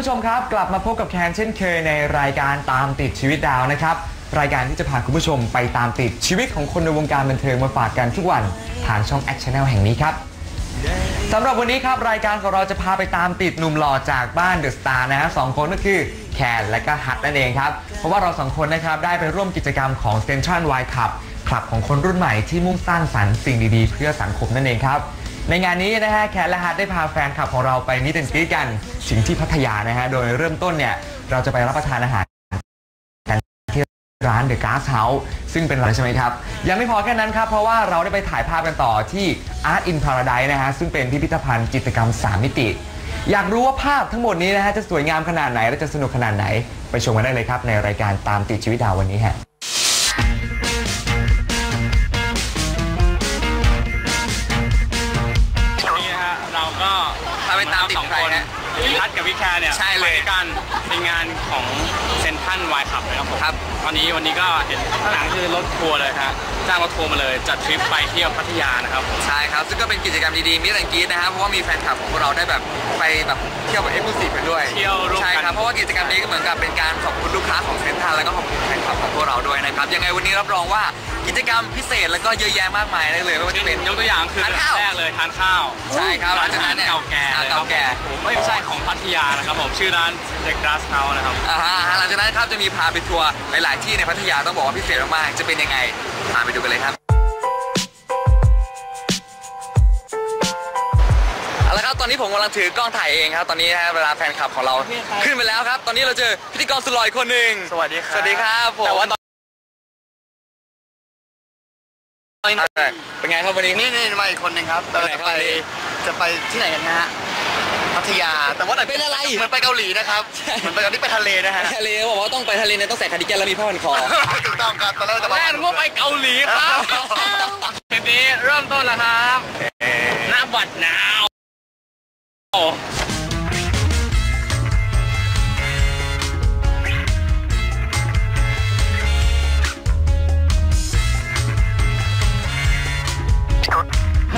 ผู้ชมครับ กลับมาพบกับแคนเช่นเคยในรายการตามติดชีวิตดาวนะครับ รายการที่จะพาคุณผู้ชมไปตามติดชีวิตของคนในวงการบันเทิงมาฝากกันทุกวันทางช่อง Act Channel แห่งนี้ครับสำหรับวันนี้ครับรายการของเราจะพาไปตามติดหนุ่มหล่อจากบ้านเดอะสตาร์นะฮะสองคนก็คือแคนและก็ฮัทนั่นเองครับ เพราะว่าเราสองคนนะครับได้ไปร่วมกิจกรรมของ Central Y Club คลับของคนรุ่นใหม่ที่มุ่งสร้างสรรค์สิ่งดีๆ เพื่อสังคมนั่นเองครับ ในงานนี้นะฮะแคนและฮัทได้พาแฟนคลับของเราไปมิดแอนกีกันถึงที่พัทยานะฮะโดยเริ่มต้นเนี่ยเราจะไปรับประทานอาหารกันที่ร้านเดอะก s สเฮาส์ซึ่งเป็นร้านใช่ไหมครับยังไม่พอแค่นั้นครับ เพราะว่าเราได้ไปถ่ายภาพกันต่อที่ Art in Paradise นะฮะซึ่งเป็นพิพิธภัณฑ์จิตรกรรม 3 มิติ อยากรู้ว่าภาพทั้งหมดนี้นะฮะจะสวยงามขนาดไหนและจะสนุกขนาดไหน ไปชมกันได้เลยครับในรายการตามติดชีวิตดาววันนี้ฮะ ฮะพี่พัดกับพี่แคร์เนี่ยใช่เลยไปด้วยกันในงานของเซนทันวายขับนะครับผมครับวันนี้วันนี้ก็เห็นข้างหลังคือรถทัวร์เลยฮะจ้างรถทัวร์มาเลยจัดทริปไปเที่ยวพัทยานะครับผม ใช่ครับ ซึ่งก็เป็นกิจกรรมดีๆมิสแอนกรีดนะฮะเพราะว่ามีแฟนคลับของพวกเราได้แบบไปแบบเที่ยวแบบเอ็กซ์คลูซีฟกันด้วยเที่ยวร่วมใช่กันครับเพราะว่ากิจกรรมนี้ก็เหมือนกับเป็นการขอบคุณลูกค้าของเซ็นทรัลแล้วก็ขอบคุณแฟนคลับของพวกเราด้วยนะครับยังไงวันนี้รับรองว่า กิจกรรมพิเศษแล้วก็เยอะแยะมากมายได้เลยไม่ว่าจะเป็น ยกตัวอย่างคือทานข้าวแรกเลยทานข้าวใช่ครับหลังจากนั้นเนี่ยเก่าแก่อ่าเลยเก่าแก่ผมไม่ใช่ของพัทยานะครับผมชื่อร้านเด็กราสเฮาส์นะครับอ่าฮะหลังจากนั้นครับจะมีพาไปทัวร์หลาย ๆ ที่ในพัทยาต้องบอกว่าพิเศษมากๆจะเป็นยังไงพาไปดูกันเลยครับเอาละครับตอนนี้ผมกำลังถือกล้องถ่ายเองครับ ตอนนี้นะฮะเวลาแฟนคลับของเรา ขึ้นไปแล้วครับ ตอนนี้เราเจอพิธีกรสุดหล่ออีกคนหนึ่งสวัสดีครับสวัสดีครับผมแต่ว่า เป็นไงครับวันนี้นี่นี่มาอีกคนหนึ่งครับไปไหนจะครับไปวันนี้จะไปที่ไหนกันนะฮะพัทยาแต่ว่าเป็นอะไรเหมือนไปเกาหลีนะครับเหมือนไปเกาหลีไปทะเลนะฮะทะเลบอกว่าต้องไปทะเลเนี่ยต้องใส่คาร์ดิแกนแล้วมีผ้าพันคอถูกต้องครับตอนแรกเราจะแรกนึกว่าไปเกาหลีครับทริปนี้เริ่มต้นแล้วครับหน้าบัดหนาว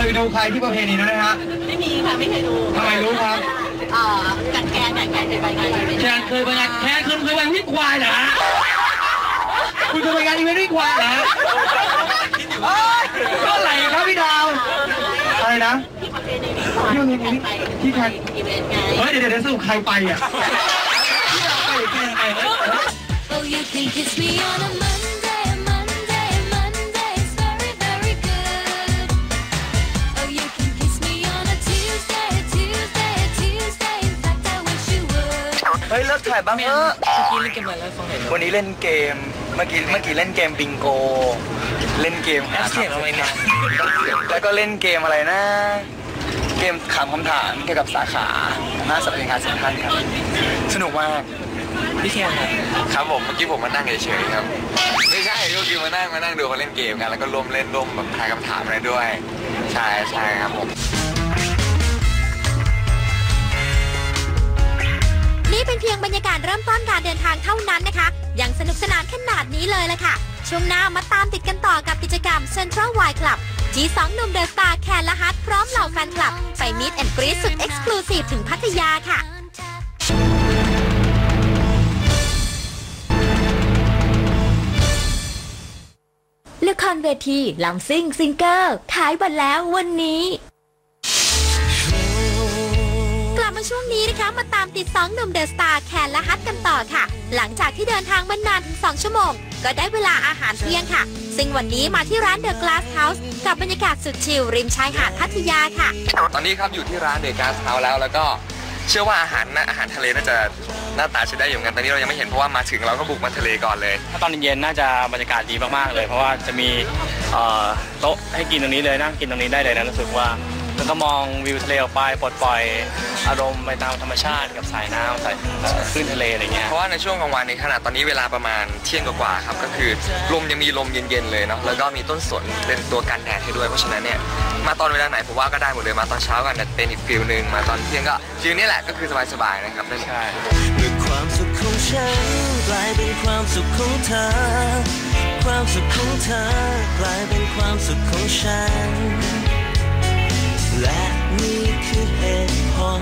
ยดูใครที่ประเพณีนั้นนะฮะไม่มีค่ะไม่เคยดูทำไมรู้ครับเอ่อกัดแกนกัดแกนเคยไปงานอีเวนต์แคนเคยไปงานแคนคุณเคยไปวิ่งควายเหรอฮะคุณเคยไปงานอีเวนต์วิ่งควายเหรอฮะเท่าไหร่ครับพี่ดาวอะไรนะที่ประเพณีนี้ก่อนแกนไปที่แคนอีเวนต์ไงเฮ้ยเดี๋ยวเดี๋ยวสรุปใครไปอะ Oh, you can kiss me on a Monday, เฮ้ยเลิกถ่ายบ้างเถอะวันนี้เล่นเกม เมื่อกี้เมื่อกี้เล่นเกมบิงโก เล่นเกมหาเสียงอะไรเนี่ยแล้วก็เล่นเกมอะไรนะ เกมถามคำถามเกี่ยวกับสาขาหน้าสำนักงานเซ็นทรัลครับสนุกมาก พี่แคนครับครับผมเมื่อกี้ผมมานั่งเฉยๆครับ ไม่ใช่เมื่อกี้มานั่งมานั่งดูเขาเล่นเกมกันแล้วก็ร่วมเล่นร่วมแบบทายคำถามอะไรด้วย ใช่ใช่ครับผม นี่เป็นเพียงบรรยากาศเริ่มต้นการเดินทางเท่านั้นนะคะ ยังสนุกสนานขนาดนี้เลยละค่ะ ช่วงหน้ามาตามติดกันต่อกับกิจกรรม Central Y Club ที่สองหนุ่มเดอะสตาร์แคนและฮัทพร้อมเหล่าแฟนคลับ ไปมิดแอนด์กรีสุดเอ็กซ์คลูซีฟถึงพัทยาค่ะละครเวทีลำซิ่งซิงเกิลขายบัตรแล้ววันนี้ นี้นะคะมาตามติดสองหนุ่มเดอะสตาร์แคนและฮัทกันต่อค่ะ หลังจากที่เดินทางมานานถึง 2 ชั่วโมง ก็ได้เวลาอาหารเที่ยงค่ะ ซึ่งวันนี้มาที่ร้านเดอะกลาสเฮาส์กับบรรยากาศสุดชิลริมชายหาดพัทยาค่ะ ตอนนี้ครับอยู่ที่ร้านเดกาสเฮาแล้วแล้วก็เชื่อว่าอาหารนะอาหารทะเลน่าจะหน้าตาใช้ได้อยู่เหมือนกันตอนนี้เรายังไม่เห็นเพราะว่ามาถึงเราก็บุกมาทะเลก่อนเลย ถ้าตอนเย็นๆน่าจะบรรยากาศดีมากๆเลย เพราะว่าจะมีเอ่อโต๊ะให้กินตรงนี้เลยนั่งกินตรงนี้ได้เลยนะรู้สึกว่า แล้วก็มองวิวทะเลออกไปปลดปล่อยอารมณ์ไปตามธรรมชาติกับสายน้ำสายเอ่อคลื่นทะเลอะไรเงี้ยเพราะว่าในช่วงกลางวันในขณะตอนนี้เวลาประมาณเที่ยงกว่าๆครับก็คือลมยังมีลมเย็นๆเลยเนาะแล้วก็มีต้นสนเป็นตัวกันแดดให้ด้วยเพราะฉะนั้นเนี่ยมาตอนเวลาไหนผมว่าก็ได้หมดเลยมาตอนเช้ากันเนี่ยเป็นอีกฟิลหนึ่งมาตอนเที่ยงก็ฟิลนี้แหละก็คือสบายๆนะครับได้ใช่เมื่อความสุขของฉันกลายเป็นความสุขของเธอ ความสุขของเธอกลายเป็นความสุขของฉัน และนี่คือเหตุผล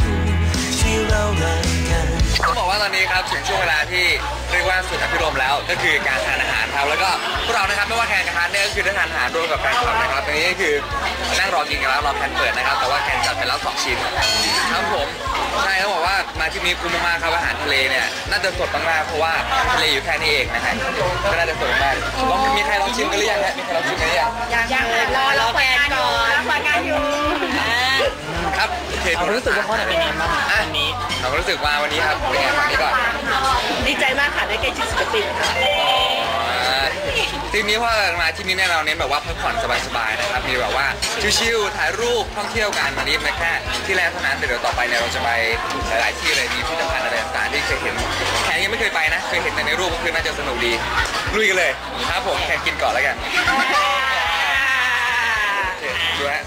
ที่เรารักกันต้องบอกว่าตอนนี้ครับถึงช่วงเวลาที่เรียกว่าสุดอภิรมแล้ว ก็คือการทานอาหารครับแล้วก็พวกเรานะครับไม่ว่าแคนจะทานเนี่ยก็คือได้ทานอาหารร่วมกับแฟนคลับนะครับตอนนี้ก็คือนั่งรอกินกันแล้วรอแคนเปิดนะครับ แต่ว่าแคนจัดไปแล้วสองชิ้นครับผมใช่ครับ มาที่นี้คุ้มมากๆครับอาหารทะเลเนี่ยน่าจะสดมากๆเพราะว่าทะเลอยู่แค่นี้เองนะฮะก็น่าจะสดมากลองมีใครลองชิมกันหรือยังฮะมีใครลองชิมกันหรือยังยังเลยรอรอแฟนก่อนรอแฟนอยู่ครับโอเคความรู้สึกว่าเขาเนี่ยเป็นไงบ้างอะวันนี้เรารู้สึกว่าวันนี้ครับเป็นไงฝั่งนี้ก่อนดีใจมากค่ะได้ใกล้ชิดศิลปินค่ะ ทีมนี้ว่ามาที่นี่เนี่ยเราเน้นแบบว่าพักผ่อนสบายๆนะครับมีแบบว่าชิลๆถ่ายรูปท่องเที่ยวกันวันนี้ไม่แค่ที่แรกเท่านั้นแต่เดี๋ยวต่อไปเนี่ยเราจะไปหลายๆที่เลยมีพิพิธภัณฑ์อะไรต่างๆที่เคยเห็นแขกยังไม่เคยไปนะเคยเห็นแต่ในรูปก็คือน่าจะสนุกดีลุยกันเลยครับผมแขกกินก่อนแล้วกันโอเคดูฮะ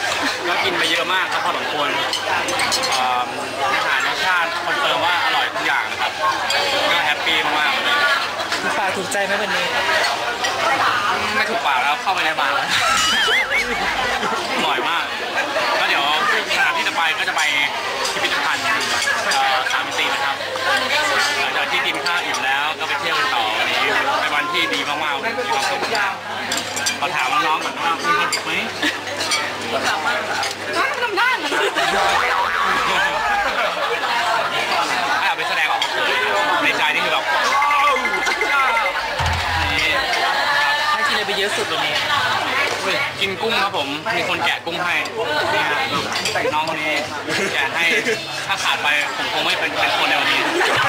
กก็กินไปเยอะมากครับพอสมควรเอ่ออาหารรสชาติคอนเฟิร์มว่าอร่อยทุกอย่างนะครับก็แฮปปี้มากๆเลยปากถูกใจไหมวันนี้ ไม่ถูกปากแล้วเข้าไปในบาร์แล้วอร่อยมากก็เดี๋ยวสถานที่จะไปก็จะไปพิพิธภัณฑ์เอ่อสามมิตินะครับหลังจากที่กินข้าวอิ่มแล้วก็ไปเที่ยวกันต่อวันนี้เป็นวันที่ดีมากๆมีความสุขมากขอถามน้องๆก่อนว่ามีความสุขไหม ให้เอาไปแสดงออกเลยในใจนี่คือแบบนี่ให้กินอะไรไปเยอะสุดวันนี้กินกุ้งครับผม มีคนแกะกุ้งให้นี่ฮะน้องคนนี้แกะให้ ถ้าขาดไปผมคงไม่เป็นเป็นคนในวันนี้ขอบ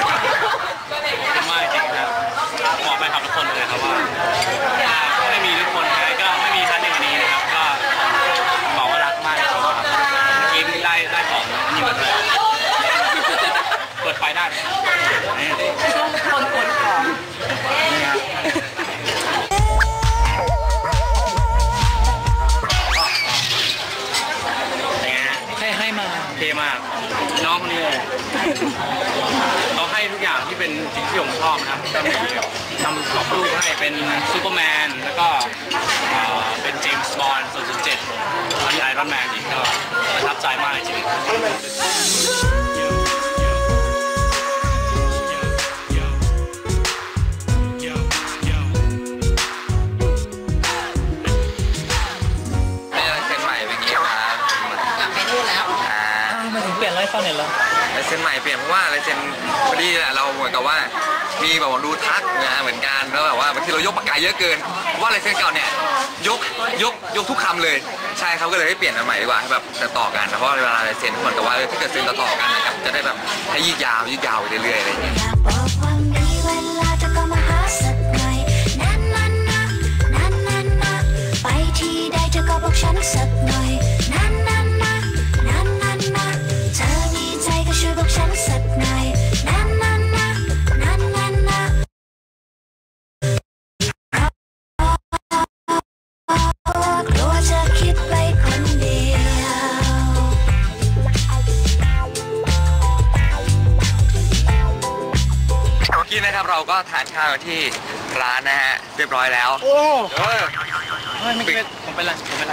คุณมาจริงครับบอกไปครับทุกคนเลยครับว่า ของอันนี้มด้วยเปิดไฟได้ไหมนี่คนขนของครับเป็นไงฮะใครให้มาเท่มาก น้องคนนี้เลยเขาให้ทุกอย่างที่เป็นสิ่งที่ผมชอบนะครับทำกรอบรูปให้เป็นซูเปอร์แมน แล้วก็ สบอนด์007แล้วมีไอรอนแมนอีกก็ประทับใจมากจริงๆนี่ลายเซนใหม่เป็นไงครับกลับไปนู่นแล้วอ่าทำไมถึงเปลี่ยนไลฟ์ฟังเนี่ยเหรอลายเซ็นใหม่เปลี่ยนเพราะว่าลายเซ็นพอดีแหละเราเหมือนกับว่ามีแบบว่าดูทักนะเหมือนกันแล้วแบบว่าบางทีเรายกปากกาเยอะเกิน ว่าลายเซ็นเก่าเนี่ยยกยกยกทุกคำเลยใช่ครับก็เลยให้เปลี่ยนอันใหม่ดีกว่าให้แบบจะต่อกันนะเพราะเวลาลายเซ็นเหมือนกับว่าเออถ้าเกิดเซ็นต่อกันนะครับจะได้แบบให้ยืดยาวยืดยาวไปเรื่อยๆอะไรอย่างเงี้ยอยากบอกว่ามีเวลยนั่นนั่นนะนั่นนั่นนะไปที่ใดเธอก็บอกฉันสัก ก็ทานข้าวที่ร้านนะฮะเรียบร้อยแล้วโอ้เออไม่เป็นผมเป็นไรผมเป็นไร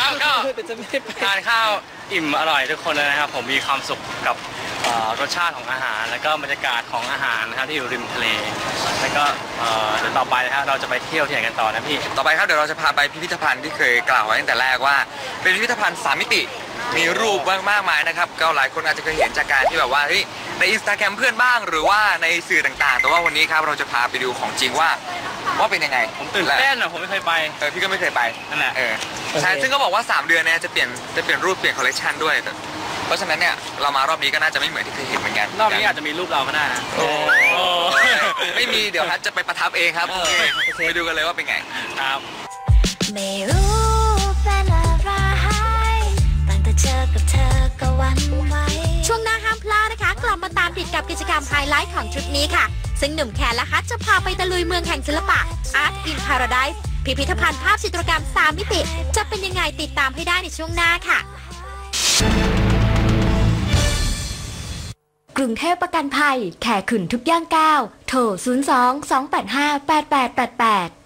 ครับก็แต่จะไม่ได้ไปทานข้าวอิ่มอร่อยทุกคนเลยนะครับ ผมมีความสุขกับเอ่อรสชาติของอาหาร แล้วก็บรรยากาศของอาหารนะครับที่อยู่ริมทะเล แล้วก็เอ่อเดี๋ยวต่อไปนะครับเราจะไปเที่ยวที่ไหนกันต่อนะพี่ ต่อไปครับเดี๋ยวเราจะพาไปพิพิธภัณฑ์ที่เคยกล่าวไว้ตั้งแต่แรกว่า เป็นพิพิธภัณฑ์สามมิติ มีรูปมากมายนะครับก็หลายคนอาจจะเคยเห็นจากการที่แบบว่าเฮ้ยในอินสตาแกรมเพื่อนบ้าง หรือว่าในสื่อต่างๆ แต่ว่าวันนี้ครับเราจะพาไปดูของจริงว่า ว่าเป็นยังไงผมตื่นเต้นอะผมไม่เคยไปเออพี่ก็ไม่เคยไปนั่นแหละเออใช่ซึ่งก็บอกว่า 3 เดือนเนี่ยจะเปลี่ยนจะเปลี่ยนรูปเปลี่ยนคอลเลคชันด้วยแต่เพราะฉะนั้นเนี่ยเรามารอบนี้ก็น่าจะไม่เหมือนที่เคยเห็นเหมือนกันรอบนี้อาจจะมีรูปเราก็ได้นะโอ้โอ้ไม่มีเดี๋ยวฮัทจะไปประทับเองครับเออโอเคไปดูกันเลยว่าเป็นไงครับ บมาตามติดกับกิจกรรมไฮไลท์ของทริปนี้ค่ะ ซึ่งหนุ่มแคนและฮัทจะพาไปตะลุยเมืองแห่งศิลปะ Art in Paradise พิพิธภัณฑ์ภาพจิตรกรรม 3 มิติ จะเป็นยังไงติดตามให้ได้ในช่วงหน้าค่ะ กรุงเทพประกันภัย แข่ขึ้นทุกย่างก้าวโทร 02 285 8888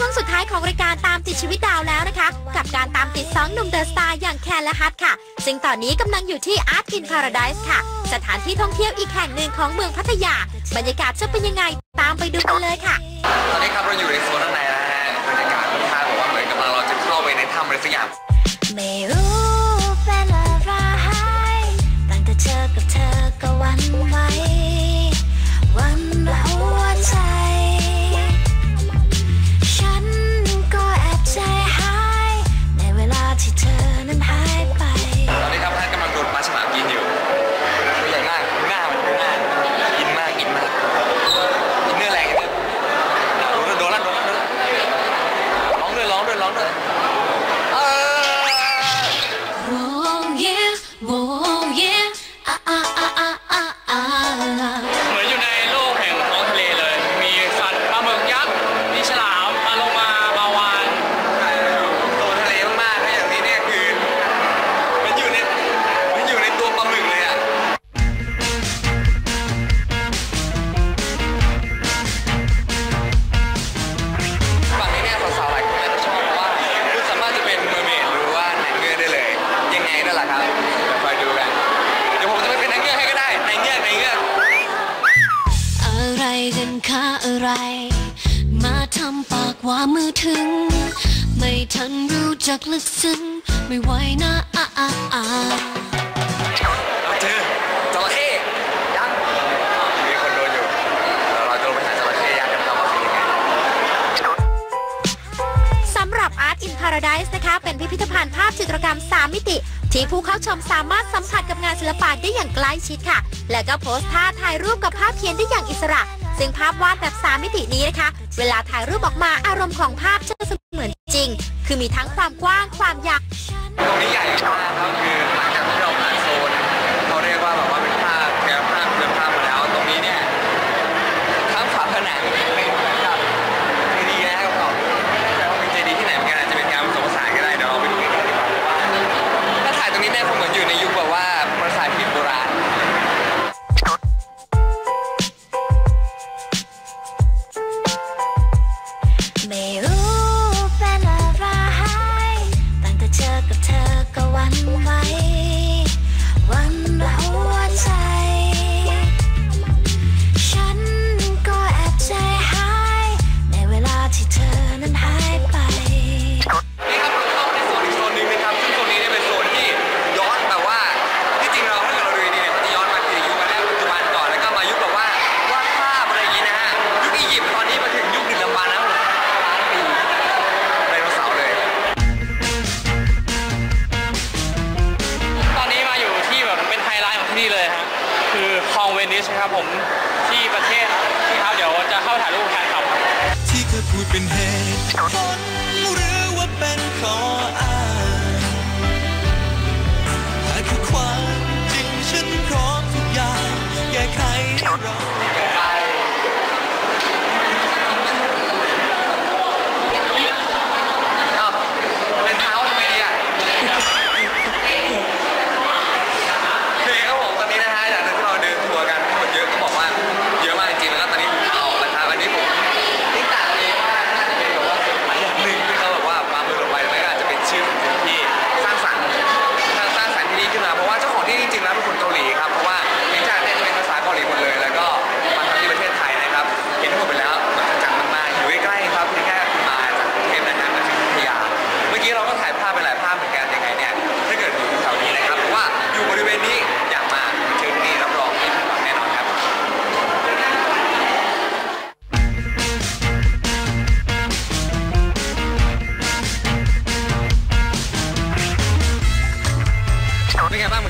ช่วงสุดท้ายของรายการตามติดชีวิตดาวแล้วนะคะ กับการตามติดสองหนุ่มเดอะสตาร์อย่างแคนและฮัทค่ะ ซึ่งตอนนี้กำลังอยู่ที่อาร์ตินพาราไดส์ค่ะ สถานที่ท่องเที่ยวอีกแห่งหนึ่งของเมืองพัทยา บรรยากาศจะเป็นยังไงตามไปดูกันเลยค่ะ ตอนนี้ครับเราอยู่ในโซนด้านในแล้วบรรยากาศค่อนข้างบอกว่าเหมือนกำลังเราจะเข้าไปในถ้ำอะไรสักอย่าง กันค่าอะไร มาทำปากว่ามือถึง ไม่ทันรู้จักลึกซึ้ง ไม่ไหวนะอาอาอามาเจอจระเข้ยักษ์มีคนโดนอยู่เราเรางไปหาจระเข้ยังสำหรับอาร์ตอินพาราไดส์นะคะ เป็นพิพิธภัณฑ์ภาพจิตรกรรม 3 มิติที่ผู้เข้าชมสามารถสัมผัสกับงานศิลปะได้อย่างใกล้ชิดค่ะ และก็โพสท่าถ่ายรูปกับภาพเขียนได้อย่างอิสระ ซึ่งภาพวาดแบบสามมิตินี้นะคะ เวลาถ่ายรูปออกมาอารมณ์ของภาพจะเสมือนจริง คือมีทั้งความกว้างความยาวตรงนี้ใหญ่มากครับคือ เวนิสครับผมที่ประเทศที่ครับเดี๋ยวจะเข้าถ่ายรูป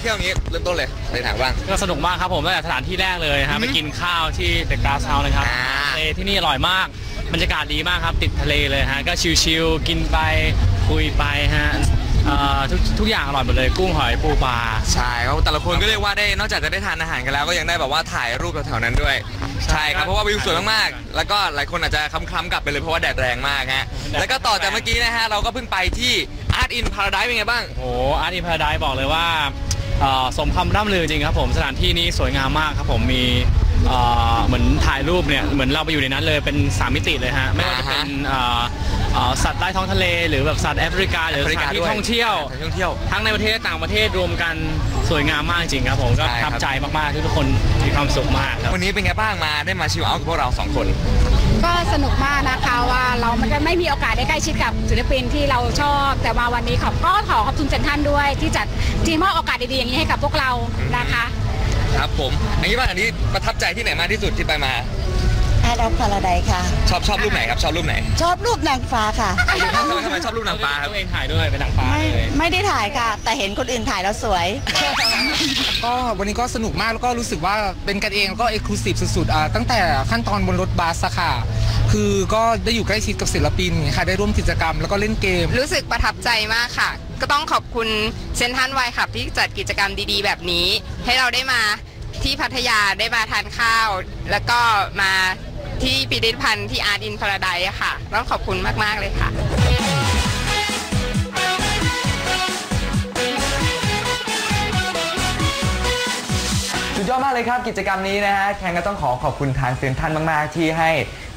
ที่ยวนี้เริ่มต้นเลยในถังบ้าง ก็สนุกมากครับผมตั้งแต่สถานที่แรกเลยฮะไปกินข้าวที่เดอกราสเฮาส์นะครับทะเลที่นี่อร่อยมากบรรยากาศดีมากครับ ติดทะเลเลยฮะก็ชิลๆกินไปคุยไปฮะทุกทุกอย่างอร่อยหมดเลยกุ้งหอยปูปลาใช่ครับแต่ละคนก็เรียกว่าได้นอกจากจะได้ทานอาหารกันแล้วก็ยังได้แบบว่าถ่ายรูปแถวๆนั้นด้วย ใช่ครับเพราะว่าวิวสวยมากๆ แล้วก็หลายคนอาจจะคล้ำๆกลับไปเลยเพราะว่าแดดแรงมากฮะแล้วก็ต่อจากเมื่อกี้นะฮะเราก็เพิ่งไปที่ Art in Paradise เป็นไงบ้าง โอ้โหอาร์ตอินพาราไดบอกเลยว่า สมคำร่ำลือจริงครับผมสถานที่นี้สวยงามมากครับผมมีเอ่อเหมือนถ่ายรูปเนี่ยเหมือนเราไปอยู่ในนั้นเลยเป็นสามมิติเลยฮะไม่ว่าจะเป็นเอ่อเอ่อสัตว์ใต้ท้องทะเล หรือแบบสัตว์แอฟริกาหรือสถานที่ท่องเที่ยวสถานที่ท่องเที่ยวทั้งในประเทศและต่างประเทศรวมกันสวยงามมากจริงครับผมก็ใช่ประครับทับใจมากๆที่ทุกคนมีความสุขมากครับวันนี้เป็นไงบ้างมาได้มาชิลเอาท์กับพวกเราสองคน ก็สนุกมากนะคะว่าเรามันไม่มีโอกาสได้ใกล้ชิดกับศิลปินที่เราชอบ แต่มาวันนี้ขอบก็ขอขอบคุณเซนท่านด้วย ที่จัดที่มอบโอกาสดีๆอย่างนี้ให้กับพวกเรานะคะ ครับผมอันนี้ว่าอันนี้ประทับใจที่ไหนมากที่สุดที่ไปมา แอดออฟพาราไดค่ะ ชอบชอบรูปไหนครับชอบรูปไหนชอบรูปนางฟ้าค่ะ ทำไมทำไมชอบรูปนางฟ้าครับตัวเองถ่ายด้วยเป็นนางฟ้าไม่เลย ไม่ได้ถ่ายค่ะ แต่เห็นคนอื่นถ่ายแล้วสวย ก็วันนี้ก็สนุกมากแล้วก็รู้สึกว่าเป็นกันเองแล้วก็เอกลูซีฟสุดๆอ่าตั้งแต่ขั้นตอนบนรถบัสอะค่ะ คือก็ได้อยู่ใกล้ชิดกับศิลปินค่ะได้ร่วมกิจกรรมแล้วก็เล่นเกม รู้สึกประทับใจมากค่ะ ก็ต้องขอบคุณเซนทรันไวขับที่จัดกิจกรรมดีๆ แบบนี้ ให้เราได้มาที่พัทยาได้มาทานข้าว แล้วก็มา ที่พิพิธภัณฑ์ที่อาร์ตอินพาราไดค่ะ ต้องขอบคุณมาก ๆ เลยค่ะสุดยอดมากเลยครับกิจกรรมนี้นะฮะแคนก็ต้องขอขอบคุณทางเซนทรันมาก ๆ ที่ให้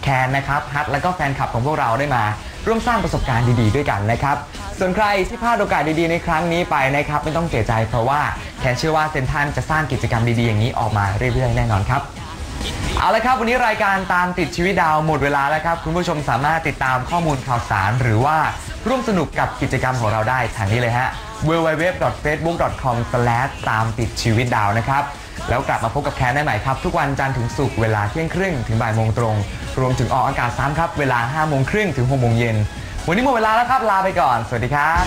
แคนนะครับฮัทแล้วก็แฟนคลับของพวกเราได้มา ร่วมสร้างประสบการณ์ดี ๆ ด้วยกันนะครับ ส่วนใครที่พลาดโอกาสดี ๆ ในครั้งนี้ไปนะครับ ไม่ต้องเสียใจเพราะว่าแคนเชื่อว่าเซนทรันจะสร้างกิจกรรมดี ๆ อย่างนี้ออกมาเรื่อย ๆ แน่นอนครับ เอาละครับ วันนี้รายการตามติดชีวิตดาวหมดเวลาแล้วครับ คุณผู้ชมสามารถติดตามข้อมูลข่าวสาร หรือว่าร่วมสนุกกับกิจกรรมของเราได้ทางนี้เลยฮะ www.facebook.com ตามติดชีวิตดาวนะครับ แล้วกลับมาพบกับแคนได้ใหม่ครับ ทุกวันจันทร์ถึงศุกร์เวลาเที่ยงครึ่งถึงบ่ายโมงตรง รวมถึงออกอากาศซ้ำครับ เวลา5โมงครึ่งถึง6โมงเย็นวันนี้หมดเวลาแล้วครับลาไปก่อน สวัสดีครับ